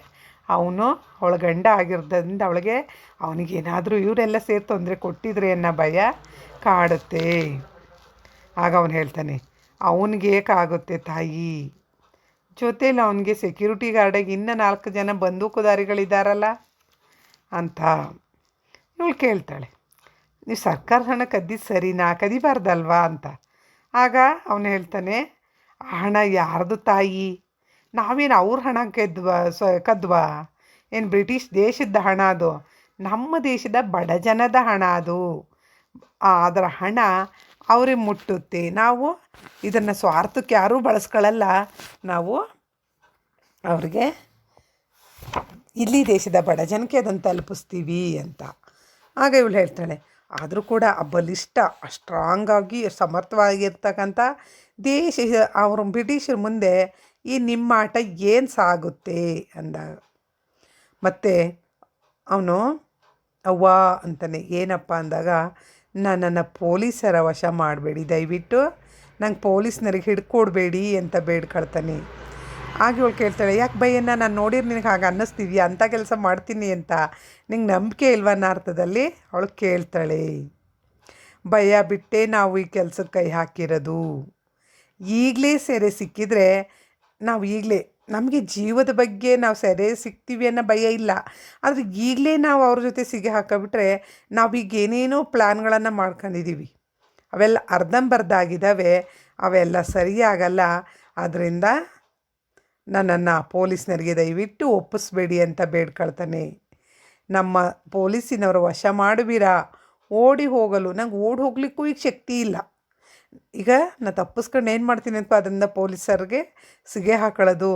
A: ಅವನು ಅವಳ ಗಂಡ ಆಗಿರೋದ್ರಿಂದ ಅವಳಿಗೆ ಅವನಿಗೇನಾದರೂ ಇವರೆಲ್ಲ ಸೇರಿ ತೊಂದರೆ ಕೊಟ್ಟಿದ್ರೆ ಅನ್ನೋ ಭಯ ಕಾಡುತ್ತೆ. ಆಗ ಅವನು ಹೇಳ್ತಾನೆ, ಅವನಿಗೆ ಏಕಾಗುತ್ತೆ ತಾಯಿ. ಜೊತೇಲಿ ಅವನಿಗೆ ಸೆಕ್ಯೂರಿಟಿ ಗಾರ್ಡಾಗಿ ಇನ್ನೂ ನಾಲ್ಕು ಜನ ಬಂದೂಕುದಾರಿಗಳಿದ್ದಾರಲ್ಲ ಅಂತ ಇವಳು ಕೇಳ್ತಾಳೆ. ನೀವು ಸರ್ಕಾರ ಹಣ ಕದ್ದಿದ್ದು ಸರಿನಾ ಕದಿಬಾರ್ದಲ್ವಾ? ಅಂತ. ಆಗ ಅವನು ಹೇಳ್ತಾನೆ ಆ ಹಣ ಯಾರ್ದು ತಾಯಿ? ನಾವೇನು ಅವ್ರ ಹಣ ಕದ್ವ, ಸ, ಕದ್ವಾ? ಏನು ಬ್ರಿಟಿಷ್ ದೇಶದ ಹಣ ಅದು? ನಮ್ಮ ದೇಶದ ಬಡ ಜನದ ಹಣ ಅದು. ಅದರ ಹಣ ಅವ್ರಿಗೆ ಮುಟ್ಟುತ್ತೆ. ನಾವು ಇದನ್ನು ಸ್ವಾರ್ಥಕ್ಕೆ ಯಾರೂ ಬಳಸ್ಕೊಳ್ಳಲ್ಲ ನಾವು ಅವ್ರಿಗೆ ಇಲ್ಲಿ ದೇಶದ ಬಡ ಜನಕ್ಕೆ ಅದನ್ನು ತಲುಪಿಸ್ತೀವಿ ಅಂತ. ಆಗ ಇವಳು ಹೇಳ್ತಾಳೆ, ಆದರೂ ಕೂಡ ಆ ಬಲಿಷ್ಠ ಸ್ಟ್ರಾಂಗಾಗಿ ಸಮರ್ಥವಾಗಿರ್ತಕ್ಕಂಥ ದೇಶ, ಅವರು ಬ್ರಿಟಿಷರ ಮುಂದೆ ಈ ನಿಮ್ಮ ಆಟ ಏನು ಸಾಗುತ್ತೆ ಅಂದ ಮತ್ತು ಅವನು ಅವ್ವ ಅಂತಾನೆ, ಏನಪ್ಪ ಅಂದಾಗ ನನ್ನನ್ನು ಪೊಲೀಸರ ವಶ ಮಾಡಬೇಡಿ. ದಯವಿಟ್ಟು ನಂಗೆ ಪೊಲೀಸ್ನರಿಗೆ ಹಿಡ್ಕೊಡ್ಬೇಡಿ ಅಂತ ಬೇಡ್ಕೊಳ್ತಾನೆ. ಆಗ ಇವಳು ಕೇಳ್ತಾಳೆ, ಯಾಕೆ ಭಯನ್ನ ನಾನು ನೋಡಿರಿ ನಿನಗೆ ಹಾಗೆ ಅನ್ನಿಸ್ತಿದ್ಯಾ? ಅಂಥ ಕೆಲಸ ಮಾಡ್ತೀನಿ ಅಂತ. ನಿಂಗೆ ನಂಬಿಕೆ ಇಲ್ವಾ ಅನ್ನೋ ಅರ್ಥದಲ್ಲಿ ಅವಳು ಕೇಳ್ತಾಳೆ, ಭಯ ಬಿಟ್ಟೇ ನಾವು ಈ ಕೆಲಸಕ್ಕೆ ಕೈ ಹಾಕಿರೋದು. ಈಗಲೇ ಸೆರೆ ಸಿಕ್ಕಿದರೆ ನಾವು ಈಗಲೇ ನಮಗೆ ಜೀವದ ಬಗ್ಗೆ ನಾವು ಸೆರೆ ಸಿಗ್ತೀವಿ ಅನ್ನೋ ಭಯ ಇಲ್ಲ. ಆದರೆ ಈಗಲೇ ನಾವು ಅವ್ರ ಜೊತೆ ಸಿಗಿ ಹಾಕಿಬಿಟ್ರೆ ಈಗ ಏನೇನೋ ಪ್ಲ್ಯಾನ್ಗಳನ್ನು ಮಾಡ್ಕೊಂಡಿದ್ದೀವಿ ಅವೆಲ್ಲ ಅರ್ಧಂಬರ್ಧ ಆಗಿದ್ದಾವೆ ಅವೆಲ್ಲ ಸರಿಯಾಗಲ್ಲ. ಆದ್ದರಿಂದ ನನ್ನನ್ನು ಪೊಲೀಸ್ನರಿಗೆ ದಯವಿಟ್ಟು ಒಪ್ಪಿಸ್ಬೇಡಿ ಅಂತ ಬೇಡ್ಕೊಳ್ತಾನೆ. ನಮ್ಮ ಪೊಲೀಸಿನವರು ವಶ ಮಾಡುವಿರಾ? ಓಡಿ ಹೋಗಲು. ನಂಗೆ ಓಡಿ ಹೋಗಲಿಕ್ಕೂ ಈಗ ಶಕ್ತಿ ಇಲ್ಲ. ಈಗ ನಾನು ತಪ್ಪಿಸ್ಕೊಂಡು ಏನು ಮಾಡ್ತೀನಿ ಅಂತ ಅದರಿಂದ ಪೊಲೀಸರಿಗೆ ಸಿಗೆ ಹಾಕೊಳ್ಳೋದು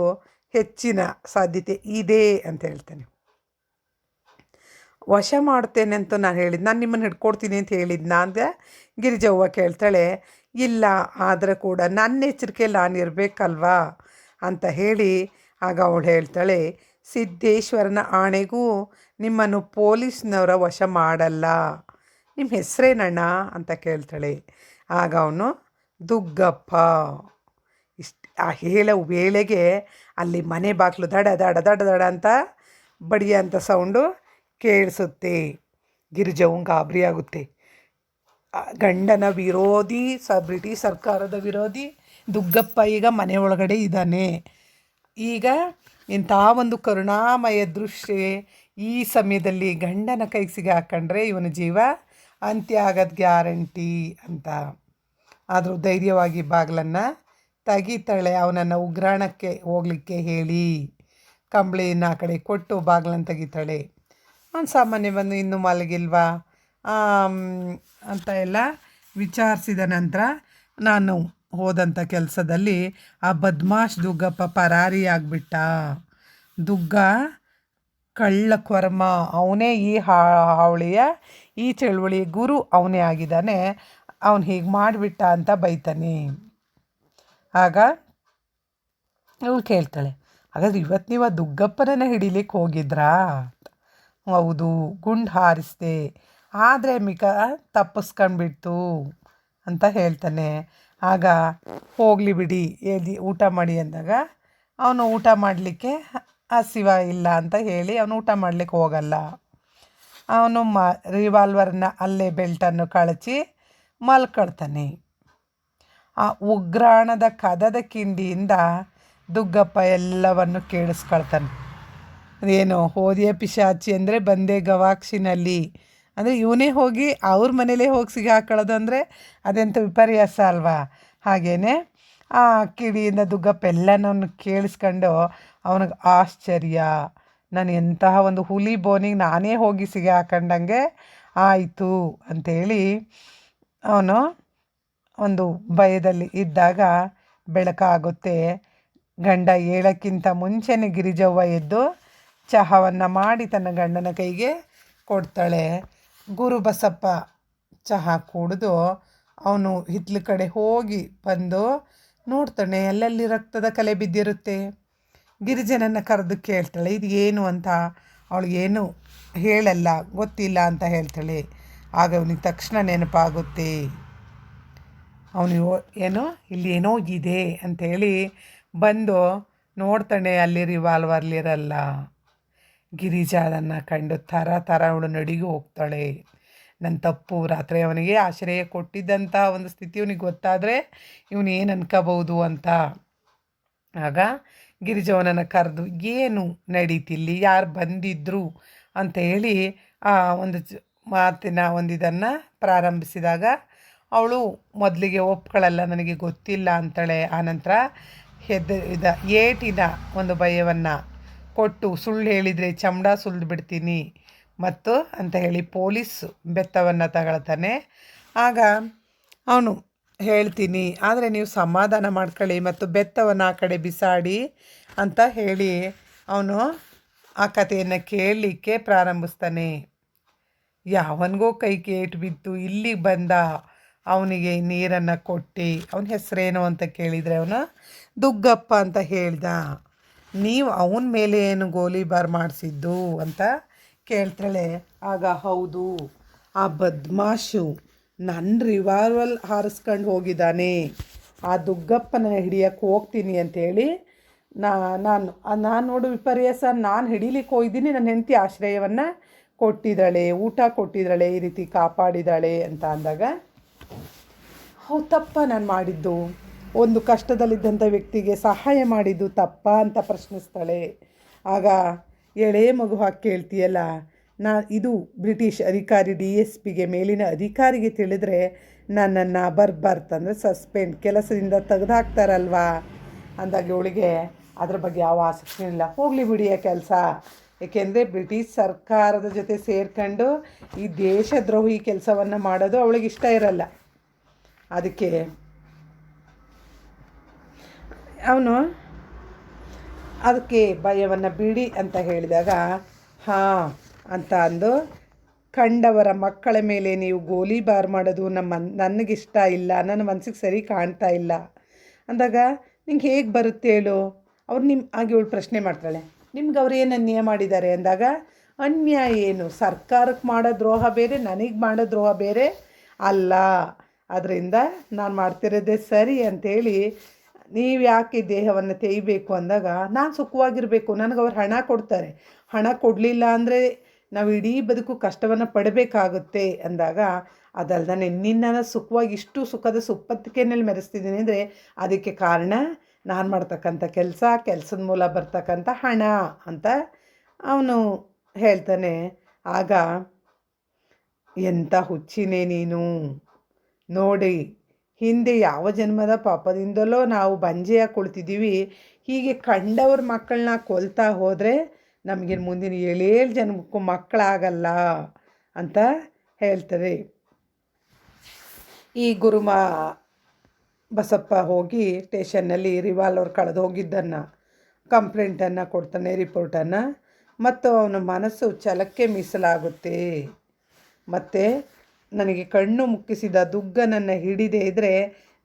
A: ಹೆಚ್ಚಿನ ಸಾಧ್ಯತೆ ಇದೆ ಅಂತ ಹೇಳ್ತೇನೆ. ವಶ ಮಾಡ್ತೇನೆ ಅಂತ ನಾನು ಹೇಳಿದ್ದು ನಾನು ನಿಮ್ಮನ್ನು ಹಿಡ್ಕೊಡ್ತೀನಿ ಅಂತ ಹೇಳಿದ್ನ ಅಂದರೆ ಗಿರಿಜವ್ವ ಕೇಳ್ತಾಳೆ, ಇಲ್ಲ ಆದರೆ ಕೂಡ ನನ್ನ ಎಚ್ಚರಿಕೆಯಲ್ಲಿ ನಾನು ಇರಬೇಕಲ್ವಾ ಅಂತ ಹೇಳಿ ಆಗ ಅವಳು ಹೇಳ್ತಾಳೆ, ಸಿದ್ದೇಶ್ವರನ ಆಣೆಗೂ ನಿಮ್ಮನ್ನು ಪೊಲೀಸ್ನವರ ವಶ ಮಾಡಲ್ಲ ನಿಮ್ಮ ಹೆಸರೇನಣ್ಣ ಅಂತ ಕೇಳ್ತಾಳೆ. ಆಗ ಅವನು, ದುಗ್ಗಪ್ಪ, ಇಷ್ಟು ಆ ಹೇಳೋ ವೇಳೆಗೆ ಅಲ್ಲಿ ಮನೆ ಬಾಗಿಲು ದಡ ದಡ ದಡ ದಡ ಅಂತ ಬಡಿಯೋಂಥ ಸೌಂಡು ಕೇಳಿಸುತ್ತೆ. ಗಿರಿಜವು ಗಾಬರಿ ಆಗುತ್ತೆ ಗಂಡನ ವಿರೋಧಿ, ಸ ಬ್ರಿಟಿಷ್ ಸರ್ಕಾರದ ವಿರೋಧಿ ದುಗ್ಗಪ್ಪ ಈಗ ಮನೆ ಒಳಗಡೆ ಇದ್ದಾನೆ. ಈಗ ಇಂಥ ಒಂದು ಕರುಣಾಮಯ ದೃಶ್ಯ ಈ ಸಮಯದಲ್ಲಿ ಗಂಡನ ಕೈಸಿಗೆ ಹಾಕ್ಕಂಡ್ರೆ ಇವನ ಜೀವ ಅಂತ್ಯ ಆಗೋದು ಗ್ಯಾರಂಟಿ ಅಂತ. ಆದರೂ ಧೈರ್ಯವಾಗಿ ಬಾಗಿಲನ್ನು ತೆಗಿತಾಳೆ. ಅವನನ್ನು ಉಗ್ರಾಣಕ್ಕೆ ಹೋಗಲಿಕ್ಕೆ ಹೇಳಿ. ಕಂಬಳಿನ ಆ ಕಡೆ ಕೊಟ್ಟು ಬಾಗಿಲನ್ನು ತೆಗಿತಾಳೆ. ಅವನು ಸಾಮಾನ್ಯ ಬಂದು ಇನ್ನೂ ಮಲಗಿಲ್ವಾ? ಅಂತ ಎಲ್ಲ ವಿಚಾರಿಸಿದ ನಂತರ ನಾನು ಹೋದಂಥ ಕೆಲಸದಲ್ಲಿ ಆ ಬದ್ಮಾಶ್ ದುಗ್ಗಪ್ಪ ಪರಾರಿ ಆಗಿಬಿಟ್ಟ ದುಗ್ಗ ಕಳ್ಳ ಕ್ವರ್ಮ ಅವನೇ ಈ ಹಾವಳಿಯ, ಈ ಚಳುವಳಿ ಗುರು ಅವನೇ ಆಗಿದ್ದಾನೆ. ಅವನು ಹೀಗೆ ಮಾಡಿಬಿಟ್ಟ ಅಂತ ಬೈತಾನೆ. ಆಗ ಇವಳು ಕೇಳ್ತಾಳೆ, ಹಾಗಾದ್ರೆ ಇವತ್ತು ನೀವು ಆ ದುಗ್ಗಪ್ಪನನ್ನ ಹಿಡಿಲಿಕ್ಕೆ ಹೋಗಿದ್ರಾ. ಹೌದು, ಗುಂಡು ಹಾರಿಸ್ದೆ. ಆದರೆ ಮಿಕ ತಪ್ಪಿಸ್ಕೊಂಡ್ಬಿಡ್ತು, ಅಂತ ಹೇಳ್ತಾನೆ. ಆಗ ಹೋಗಲಿ ಬಿಡಿ, ಎಲ್ಲಿ ಊಟ ಮಾಡಿ ಅಂದಾಗ, ಅವನು ಊಟ ಮಾಡಲಿಕ್ಕೆ ಹಸಿವ ಇಲ್ಲ ಅಂತ ಹೇಳಿ ಅವನು ಊಟ ಮಾಡಲಿಕ್ಕೆ ಹೋಗಲ್ಲ. ಅವನು ಮ ರಿವಾಲ್ವರ್ನ ಅಲ್ಲೇ ಬೆಲ್ಟನ್ನು ಕಳಚಿ ಮಲ್ಕೊಳ್ತಾನೆ. ಆ ಉಗ್ರಾಣದ ಕದದ ಕಿಂಡಿಯಿಂದ ದುಗ್ಗಪ್ಪ ಎಲ್ಲವನ್ನು ಕೇಳಿಸ್ಕೊಳ್ತಾನೆ. ಏನು ಹೋದಿಯ ಪಿಶಾಚಿ ಅಂದರೆ ಬಂದೆ ಗವಾಕ್ಷಿನಲ್ಲಿ. ಅಂದರೆ ಇವನೇ ಹೋಗಿ ಅವ್ರ ಮನೇಲೇ ಹೋಗಿ ಸಿಗಿ ಹಾಕೊಳ್ಳೋದು ಅಂದರೆ ಅದೆಂಥ ವಿಪರ್ಯಾಸ ಅಲ್ವಾ? ಹಾಗೇ ಆ ಕಿಡಿಯಿಂದ ದುಗ್ಗಪ್ಪ ಎಲ್ಲನೂ ಕೇಳಿಸ್ಕೊಂಡು ಅವನಿಗೆ ಆಶ್ಚರ್ಯ. ನಾನು ಎಂತಹ ಒಂದು ಹುಲಿ ಬೋನಿಗೆ ನಾನೇ ಹೋಗಿ ಸಿಗಿ ಹಾಕೊಂಡಂಗೆ ಆಯಿತು ಅಂಥೇಳಿ ಅವನು ಒಂದು ಭಯದಲ್ಲಿ ಇದ್ದಾಗ ಬೆಳಕಾಗುತ್ತೆ. ಗಂಡ ಏಳಕ್ಕಿಂತ ಮುಂಚೆನೇ ಗಿರಿಜವ್ವ ಎದ್ದು ಚಹಾವನ್ನು ಮಾಡಿ ತನ್ನ ಗಂಡನ ಕೈಗೆ ಕೊಡ್ತಾಳೆ. ಗುರು ಬಸಪ್ಪ ಚಹಾ ಕುಡಿದು ಅವನು ಹಿತ್ಲ ಕಡೆ ಹೋಗಿ ಬಂದು ನೋಡ್ತಾನೆ ಎಲ್ಲೆಲ್ಲಿ ರಕ್ತದ ಕಲೆ ಬಿದ್ದಿರುತ್ತೆ. ಗಿರಿಜನನ್ನು ಕರೆದು ಕೇಳ್ತಾಳೆ, ಇದು ಏನು ಅಂತ? ಅವಳಿಗೇನು ಹೇಳಲ್ಲ, ಗೊತ್ತಿಲ್ಲ ಅಂತ ಹೇಳ್ತಾಳೆ. ಆಗ ಅವನಿಗೆ ತಕ್ಷಣ ನೆನಪಾಗುತ್ತೆ ಅವನು ಏನೋ, ಇಲ್ಲಿ ಏನೋ ಇದೆ ಅಂಥೇಳಿ ಬಂದು ನೋಡ್ತಾನೆ, ಅಲ್ಲಿ ರಿವಾಲ್ವರ್ಲಿರಲ್ಲ ಗಿರಿಜಾ ಅದನ್ನು ಕಂಡು ಥರ ಥರ ಅವಳು ನಡಿಗೆ ಹೋಗ್ತಾಳೆ. ನನ್ನ ತಪ್ಪು, ರಾತ್ರಿ ಅವನಿಗೆ ಆಶ್ರಯ ಕೊಟ್ಟಿದ್ದಂಥ ಒಂದು ಸ್ಥಿತಿ ಇವನಿಗೆ ಗೊತ್ತಾದರೆ ಇವನು ಏನು ಅಂತ. ಆಗ ಗಿರಿಜವನನ್ನು ಕರೆದು, ಏನು ನಡೀತಿಲ್ಲಿ? ಯಾರು ಬಂದಿದ್ರು? ಅಂತ ಹೇಳಿ ಆ ಒಂದು ಮಾತಿನ ಒಂದು ಇದನ್ನು ಪ್ರಾರಂಭಿಸಿದಾಗ, ಅವಳು ಮೊದಲಿಗೆ ಒಪ್ಕೊಳ್ಳಲ್ಲ ನನಗೆ ಗೊತ್ತಿಲ್ಲ ಅಂತಾಳೆ. ಆನಂತರ ಹೆದ್ದ ಇದ ಏಟಿನ ಒಂದು ಭಯವನ್ನು ಕೊಟ್ಟು, ಸುಳ್ಳು ಹೇಳಿದರೆ ಚಮಡ ಸುಲಿದು ಬಿಡ್ತೀನಿ ಮತ್ತು ಅಂತ ಹೇಳಿ ಪೊಲೀಸ್ ಬೆತ್ತವನ್ನು ತಗೊಳ್ತಾನೆ. ಆಗ ಅವನು ಹೇಳ್ತೀನಿ. ಆದರೆ ನೀವು ಸಮಾಧಾನ ಮಾಡ್ಕೊಳ್ಳಿ ಮತ್ತು ಬೆತ್ತವನ್ನು ಆ ಕಡೆ ಬಿಸಾಡಿ ಅಂತ ಹೇಳಿ ಅವನು ಆ ಕಥೆಯನ್ನು ಕೇಳಲಿಕ್ಕೆ ಪ್ರಾರಂಭಿಸ್ತಾನೆ. ಯಾವನಿಗೋ ಕೈ ಕೇಟು ಬಿತ್ತು ಇಲ್ಲಿಗೆ ಬಂದ ಅವನಿಗೆ ನೀರನ್ನು ಕೊಟ್ಟು, ಅವನ ಹೆಸರೇನು ಅಂತ ಕೇಳಿದರೆ ಅವನು, ದುಗ್ಗಪ್ಪ ಅಂತ ಹೇಳ್ದ. ನೀವು ಅವನ ಮೇಲೆ ಏನು ಗೋಲಿಬಾರ್ ಮಾಡಿಸಿದ್ದು? ಅಂತ ಕೇಳ್ತಾಳೆ. ಆಗ ಹೌದು, ಆ ಬದ್ಮಾಶು ನನ್ನ ರಿವಾಲ್ವಲ್ ಹಾರಿಸ್ಕೊಂಡು ಹೋಗಿದ್ದಾನೆ. ಆ ದುಗ್ಗಪ್ಪನ ಹಿಡಿಯಕ್ಕೆ ಹೋಗ್ತೀನಿ ಅಂಥೇಳಿ ನಾ, ನಾನು ನಾನು ನೋಡು ವಿಪರ್ಯಾಸ, ನಾನು ಹಿಡೀಲಿಕ್ಕೆ ಹೋಗಿದ್ದೀನಿ ನನ್ನ ಹೆಂಡತಿ ಆಶ್ರಯವನ್ನು ಕೊಟ್ಟಿದ್ದಾಳೆ, ಊಟ ಕೊಟ್ಟಿದ್ದಾಳೆ, ಈ ರೀತಿ ಕಾಪಾಡಿದ್ದಾಳೆ ಅಂತ ಅಂದಾಗ, ಹೌದು ತಪ್ಪ ನಾನು ಮಾಡಿದ್ದು. ಒಂದು ಕಷ್ಟದಲ್ಲಿದ್ದಂಥ ವ್ಯಕ್ತಿಗೆ ಸಹಾಯ ಮಾಡಿದ್ದು ತಪ್ಪ ಅಂತ ಪ್ರಶ್ನಿಸ್ತಾಳೆ. ಆಗ ಎಳೆ ಮಗು ಹಾಕಿ ಕೇಳ್ತೀಯಲ್ಲ ನಾ ಇದು ಬ್ರಿಟಿಷ್ ಅಧಿಕಾರಿ ಡಿ ಎಸ್ ಪಿಗೆ ಮೇಲಿನ ಅಧಿಕಾರಿಗೆ ತಿಳಿದ್ರೆ ನನ್ನನ್ನು ಬರ್ಬಾರ್ದಂದ್ರೆ ಸಸ್ಪೆಂಡ್ ಕೆಲಸದಿಂದ ತೆಗೆದುಹಾಕ್ತಾರಲ್ವಾ ಅಂದಾಗ ಇವಳಿಗೆ ಅದ್ರ ಬಗ್ಗೆ ಯಾವ ಆಸಕ್ತಿ ಇಲ್ಲ. ಹೋಗಲಿ ಬಿಡಿ ಆ ಕೆಲಸ. ಏಕೆಂದರೆ ಬ್ರಿಟಿಷ್ ಸರ್ಕಾರದ ಜೊತೆ ಸೇರ್ಕೊಂಡು ಈ ದೇಶದ್ರೋಹಿ ಕೆಲಸವನ್ನು ಮಾಡೋದು ಅವಳಿಗೆ ಇಷ್ಟ ಇರಲ್ಲ. ಅದಕ್ಕೆ ಅವನು ಅದಕ್ಕೆ ಭಯವನ್ನು ಬಿಡಿ ಅಂತ ಹೇಳಿದಾಗ, ಹಾಂ ಅಂತ ಅಂದು, ಕಂಡವರ ಮಕ್ಕಳ ಮೇಲೆ ನೀವು ಗೋಲಿಬಾರ್ ಮಾಡೋದು ನಮ್ಮ ನನಗಿಷ್ಟ ಇಲ್ಲ, ನನ್ನ ಮನಸ್ಸಿಗೆ ಸರಿ ಕಾಣ್ತಾ ಇಲ್ಲ. ಅಂದಾಗ, ನಿಂಗೆ ಹೇಗೆ ಬರುತ್ತೆ ಹೇಳು? ಅವ್ರು ನಿಮ್ಮ ಹಾಗೆ ಇವಳು ಪ್ರಶ್ನೆ ಮಾಡ್ತಾಳೆ. ನಿಮ್ಗೆ ಅವ್ರು ಏನು ಅನ್ಯಾಯ ಮಾಡಿದ್ದಾರೆ? ಅಂದಾಗ, ಅನ್ಯಾಯ ಏನು? ಸರ್ಕಾರಕ್ಕೆ ಮಾಡೋ ದ್ರೋಹ ಬೇರೆ, ನನಗೆ ಮಾಡೋ ದ್ರೋಹ ಬೇರೆ? ಅಲ್ಲ, ಅದರಿಂದ ನಾನು ಮಾಡ್ತಿರೋದೇ ಸರಿ ಅಂಥೇಳಿ ನೀವು ಯಾಕೆ ದೇಹವನ್ನು ತೆಗಿಬೇಕು ಅಂದಾಗ, ನಾನು ಸುಖವಾಗಿರಬೇಕು, ನನಗೆ ಅವ್ರು ಹಣ ಕೊಡ್ತಾರೆ. ಹಣ ಕೊಡಲಿಲ್ಲ ಅಂದರೆ ನಾವು ಇಡೀ ಬದುಕು ಕಷ್ಟವನ್ನು ಪಡಬೇಕಾಗುತ್ತೆ ಅಂದಾಗ ಅದಲ್ದೇ ನಿನ್ನನ್ನು ಸುಖವಾಗಿ ಇಷ್ಟು ಸುಖದ ಸುಪ್ಪತ್ತಿಗೆನಲ್ಲಿ ಮೆರೆಸ್ತಿದ್ದೀನಿ ಅಂದರೆ ಅದಕ್ಕೆ ಕಾರಣ ನಾನು ಮಾಡ್ತಕ್ಕಂಥ ಕೆಲಸ, ಕೆಲಸದ ಮೂಲ ಬರ್ತಕ್ಕಂಥ ಹಣ ಅಂತ ಅವನು ಹೇಳ್ತಾನೆ. ಆಗ ಎಂಥ ಹುಚ್ಚಿನೇ ನೀನು? ನೋಡಿ, ಹಿಂದೆ ಯಾವ ಜನ್ಮದ ಪಾಪದಿಂದಲೋ ನಾವು ಬಂಜೆಯಾಗಿ ಕುಳಿತಿದ್ದೀವಿ. ಹೀಗೆ ಕಂಡವ್ರ ಮಕ್ಕಳನ್ನ ಕೊಲ್ತಾ ಹೋದರೆ ನಮಗೆ ಮುಂದಿನ ಏಳೇಳು ಜನ್ಮಕ್ಕೂ ಮಕ್ಕಳಾಗಲ್ಲ ಅಂತ ಹೇಳ್ತಾರೆ ಈ ಗುರುಮ ಬಸಪ್ಪ ಹೋಗಿ ಸ್ಟೇಷನ್ನಲ್ಲಿ ರಿವಾಲ್ವರ್ ಕಳೆದು ಹೋಗಿದ್ದನ್ನು, ಕಂಪ್ಲೇಂಟನ್ನು ಕೊಡ್ತಾನೆ, ರಿಪೋರ್ಟನ್ನು. ಮತ್ತು ಅವನ ಮನಸ್ಸು ಛಲಕ್ಕೆ ಮೀಸಲಾಗುತ್ತೆ. ಮತ್ತು ನನಗೆ ಕಣ್ಣು ಮುಕ್ಕಿಸಿದ ದುಗ್ಗನನ್ನು ಹಿಡಿದೇ ಇದ್ದರೆ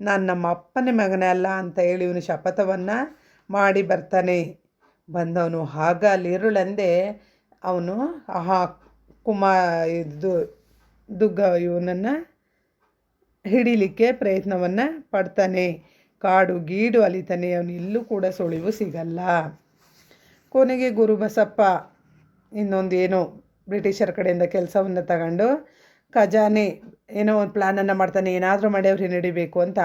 A: ನಾನು ನಮ್ಮ ಅಪ್ಪನ ಮಗನೇ ಅಲ್ಲ ಅಂತ ಹೇಳಿ ಇವನು ಶಪಥವನ್ನು ಮಾಡಿ ಬರ್ತಾನೆ. ಬಂದವನು. ಆಗ ಅಲ್ಲಿರುಳಂದೆ ಅವನು, ಆಹಾ, ಕುಮಾ, ಇದು ದುಗ್ಗ, ಇವನನ್ನು ಹಿಡಿಲಿಕ್ಕೆ ಪ್ರಯತ್ನವನ್ನು ಪಡ್ತಾನೆ. ಕಾಡು, ಗೀಡು ಅಲಿತಾನೆ. ಅವನು ಇಲ್ಲೂ ಕೂಡ ಸುಳಿವು ಸಿಗಲ್ಲ. ಕೊನೆಗೆ ಗುರು ಬಸಪ್ಪ ಇನ್ನೊಂದು ಏನೋ ಬ್ರಿಟಿಷರ ಕಡೆಯಿಂದ ಕೆಲಸವನ್ನು ತಗೊಂಡು, ಖಜಾನೆ, ಏನೋ ಒಂದು ಪ್ಲ್ಯಾನನ್ನು ಮಾಡ್ತಾನೆ. ಏನಾದರೂ ಮಾಡಿ ಅವ್ರಿಗೆ ನಡಿಬೇಕು ಅಂತ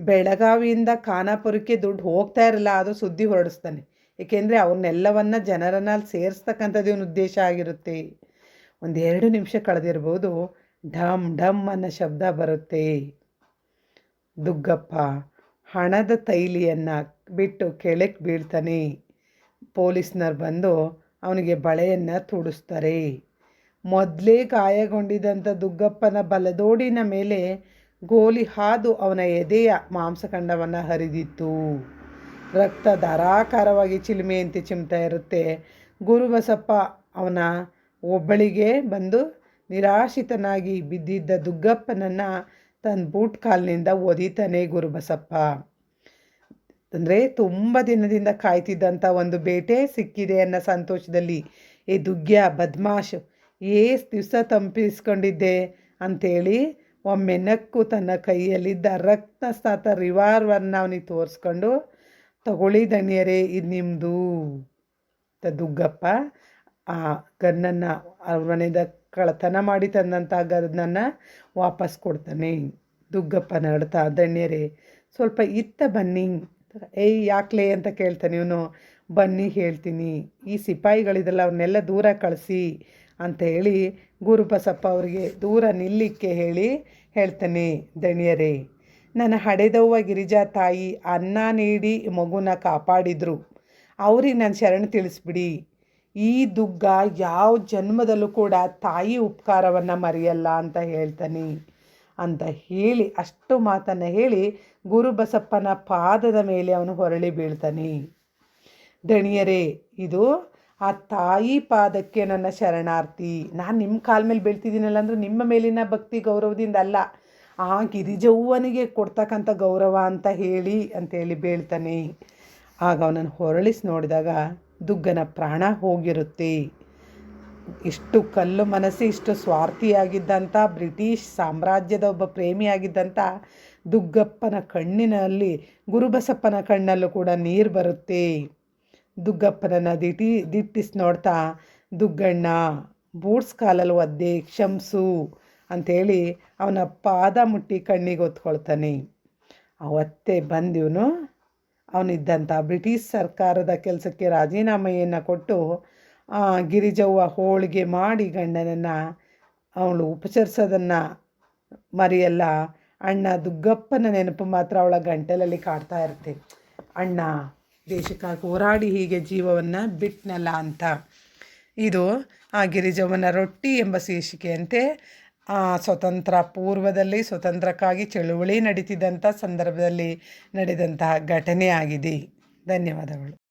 A: ಬೆಳಗಾವಿಯಿಂದ ಖಾನಾಪುರಕ್ಕೆ ದುಡ್ಡು ಹೋಗ್ತಾ ಇರಲ್ಲ. ಅದು ಸುದ್ದಿ ಹೊರಡಿಸ್ತಾನೆ. ಏಕೆಂದರೆ ಅವ್ರನ್ನೆಲ್ಲವನ್ನು ಜನರನ್ನ ಸೇರಿಸ್ತಕ್ಕಂಥದ್ದು ಇವನ ಉದ್ದೇಶ ಆಗಿರುತ್ತೆ. ಒಂದೆರಡು ನಿಮಿಷ ಕಳೆದಿರ್ಬೋದು, ಢಮ್ ಢಮ್ ಅನ್ನೋ ಶಬ್ದ ಬರುತ್ತೆ. ದುಗ್ಗಪ್ಪ, ಹಣದ ತೈಲಿಯನ್ನು ಬಿಟ್ಟು ಕೆಳಕ್ಕೆ ಬೀಳ್ತಾನೆ. ಪೊಲೀಸ್ನವ್ರು ಬಂದು ಅವನಿಗೆ ಬಳೆಯನ್ನು ತುಡಿಸ್ತಾರೆ. ಮೊದಲೇ ಗಾಯಗೊಂಡಿದ್ದಂಥ ದುಗ್ಗಪ್ಪನ ಬಲದೋಡಿನ ಮೇಲೆ ಗೋಲಿ ಹಾದು ಅವನ ಎದೆಯ ಮಾಂಸಖಂಡವನ್ನು ಹರಿದಿತ್ತು. ರಕ್ತ ಧಾರಾಕಾರವಾಗಿ ಚಿಲುಮೆಯಂತೆ ಚಿಮ್ತಾ ಇರುತ್ತೆ. ಗುರುಬಸಪ್ಪ ಅವನ ಒಬ್ಬಳಿಗೆ ಬಂದು ನಿರಾಶಿತನಾಗಿ ಬಿದ್ದಿದ್ದ ದುಗ್ಗಪ್ಪನನ್ನು ತನ್ನ ಬೂಟ್ ಕಾಲಿನಿಂದ ಒದಿತಾನೆ ಗುರುಬಸಪ್ಪ. ಅಂದರೆ ತುಂಬ ದಿನದಿಂದ ಕಾಯ್ತಿದ್ದಂಥ ಒಂದು ಬೇಟೆ ಸಿಕ್ಕಿದೆ ಅನ್ನೋ ಸಂತೋಷದಲ್ಲಿ, ಏ ದುಗ್ಗ್ಯ, ಬದ್ಮಾಶ್, ಏಸ್ ದಿವಸ ತಂಪಿಸ್ಕೊಂಡಿದ್ದೆ? ಅಂಥೇಳಿ ಒಮ್ಮೆ ನಕ್ಕು ತನ್ನ ಕೈಯಲ್ಲಿದ್ದ ರಕ್ತಸ್ನಾತ ರಿವಾರ್ವರ್ನ ಅವನಿಗೆ ತೋರಿಸ್ಕೊಂಡು ತಗೊಳ್ಳಿ ದಣಿಯರೇ ಇದು ನಿಮ್ಮದು ದುಗ್ಗಪ್ಪ, ಆ ಗನ್ನನ್ನು ಅವ್ರ ಮನೆಯಿಂದ ಕಳತನ ಮಾಡಿ ತಂದಂಥ ಗನ್ನನ್ನು ವಾಪಸ್ ಕೊಡ್ತಾನೆ. ದುಗ್ಗಪ್ಪ ನಡ್ತಾ ದಣ್ಯರೇ ಸ್ವಲ್ಪ ಇತ್ತ ಬನ್ನಿ. ಏಯ್, ಯಾಕ್ಲೆ ಅಂತ ಕೇಳ್ತಾನೆ ಇವನು. ಬನ್ನಿ ಹೇಳ್ತೀನಿ. ಈ ಸಿಪಾಯಿಗಳಿದಲ್ಲ ಅವ್ರನ್ನೆಲ್ಲ ದೂರ ಕಳಿಸಿ ಅಂತ ಹೇಳಿ ಗುರುಬಸಪ್ಪ ಅವರಿಗೆ ದೂರ ನಿಲ್ಲಿಕ್ಕೆ ಹೇಳಿ ಹೇಳ್ತಾನೆ ದಣಿಯರೇ ನನ್ನ ಹಡೆದವ್ವ ಗಿರಿಜಾ ತಾಯಿ ಅನ್ನ ನೀಡಿ ಮಗುನ ಕಾಪಾಡಿದ್ರು. ಅವ್ರಿಗೆ ನಾನು ಶರಣ ತಿಳಿಸ್ಬಿಡಿ. ಈ ದುಗ್ಗ ಯಾವ ಜನ್ಮದಲ್ಲೂ ಕೂಡ ತಾಯಿ ಉಪಕಾರವನ್ನು ಮರೆಯಲ್ಲ ಅಂತ ಹೇಳ್ತಾನೆ ಅಂತ ಹೇಳಿ, ಅಷ್ಟು ಮಾತನ್ನು ಹೇಳಿ ಗುರುಬಸಪ್ಪನ ಪಾದದ ಮೇಲೆ ಅವನು ಹೊರಳಿ ಬೀಳ್ತಾನೆ. ದಣಿಯರೇ, ಇದು ಆ ತಾಯಿ ಪಾದಕ್ಕೆ ನನ್ನ ಶರಣಾರ್ಥಿ. ನಾನು ನಿಮ್ಮ ಕಾಲ ಮೇಲೆ ಬೀಳ್ತಿದ್ದೀನಲ್ಲ ಅಂದರೆ ನಿಮ್ಮ ಮೇಲಿನ ಭಕ್ತಿ ಗೌರವದಿಂದ ಅಲ್ಲ. ಆ ಗಿರಿಜವ್ವನಿಗೆ ಕೊಡ್ತಕ್ಕಂಥ ಗೌರವ ಅಂತ ಹೇಳಿ ಅಂತೇಳಿ ಬೀಳ್ತಾನೆ. ಆಗ ಅವನನ್ನು ಹೊರಳಿಸಿ ನೋಡಿದಾಗ ದುಗ್ಗನ ಪ್ರಾಣ ಹೋಗಿರುತ್ತೆ. ಇಷ್ಟು ಕಲ್ಲು ಮನಸ್ಸು, ಇಷ್ಟು ಸ್ವಾರ್ಥಿಯಾಗಿದ್ದಂಥ ಬ್ರಿಟಿಷ್ ಸಾಮ್ರಾಜ್ಯದ ಒಬ್ಬ ಪ್ರೇಮಿಯಾಗಿದ್ದಂಥ ದುಗ್ಗಪ್ಪನ ಕಣ್ಣಿನಲ್ಲಿ, ಗುರುಬಸಪ್ಪನ ಕಣ್ಣಲ್ಲೂ ಕೂಡ ನೀರು ಬರುತ್ತೆ. ದುಗ್ಗಪ್ಪನನ್ನು ದಿಟಿ ದಿಟ್ಟಿಸಿ ನೋಡ್ತಾ, ದುಗ್ಗಣ್ಣ, ಬೂಟ್ಸ್ ಕಾಲಲ್ಲಿ ಒದ್ದೆ, ಕ್ಷಮಿಸು ಅಂಥೇಳಿ ಅವನ ಪಾದ ಮುಟ್ಟಿ ಕಣ್ಣಿಗೆ ಹೊತ್ಕೊಳ್ತಾನೆ. ಅವತ್ತೇ ಬಂದಿವನು, ಅವನಿದ್ದಂಥ ಬ್ರಿಟಿಷ್ ಸರ್ಕಾರದ ಕೆಲಸಕ್ಕೆ ರಾಜೀನಾಮೆಯನ್ನು ಕೊಟ್ಟು ಗಿರಿಜವ್ವ ಹೋಳಿಗೆ ಮಾಡಿ ಗಂಡನನ್ನು, ಅವಳು ಉಪಚರಿಸೋದನ್ನು ಮರೆಯಲ್ಲ, ಅಣ್ಣ ದುಗ್ಗಪ್ಪನ ನೆನಪು ಮಾತ್ರ ಅವಳ ಗಂಟಲಲ್ಲಿ ಕಾಡ್ತಾ ಇರುತ್ತೆ. ಅಣ್ಣ, ದೇಶಕ್ಕಾಗಿ ಹೋರಾಡಿ ಹೀಗೆ ಜೀವವನ್ನು ಬಿಟ್ನಲ್ಲ ಅಂತ. ಇದು ಆ ಗಿರಿಜವ್ವನ ರೊಟ್ಟಿ ಎಂಬ ಶೀರ್ಷಿಕೆಯಂತೆ ಸ್ವತಂತ್ರ ಪೂರ್ವದಲ್ಲಿ ಸ್ವತಂತ್ರಕ್ಕಾಗಿ ಚಳುವಳಿ ನಡೀತಿದ್ದಂಥ ಸಂದರ್ಭದಲ್ಲಿ ನಡೆದಂತಹ ಘಟನೆ ಆಗಿದೆ. ಧನ್ಯವಾದಗಳು.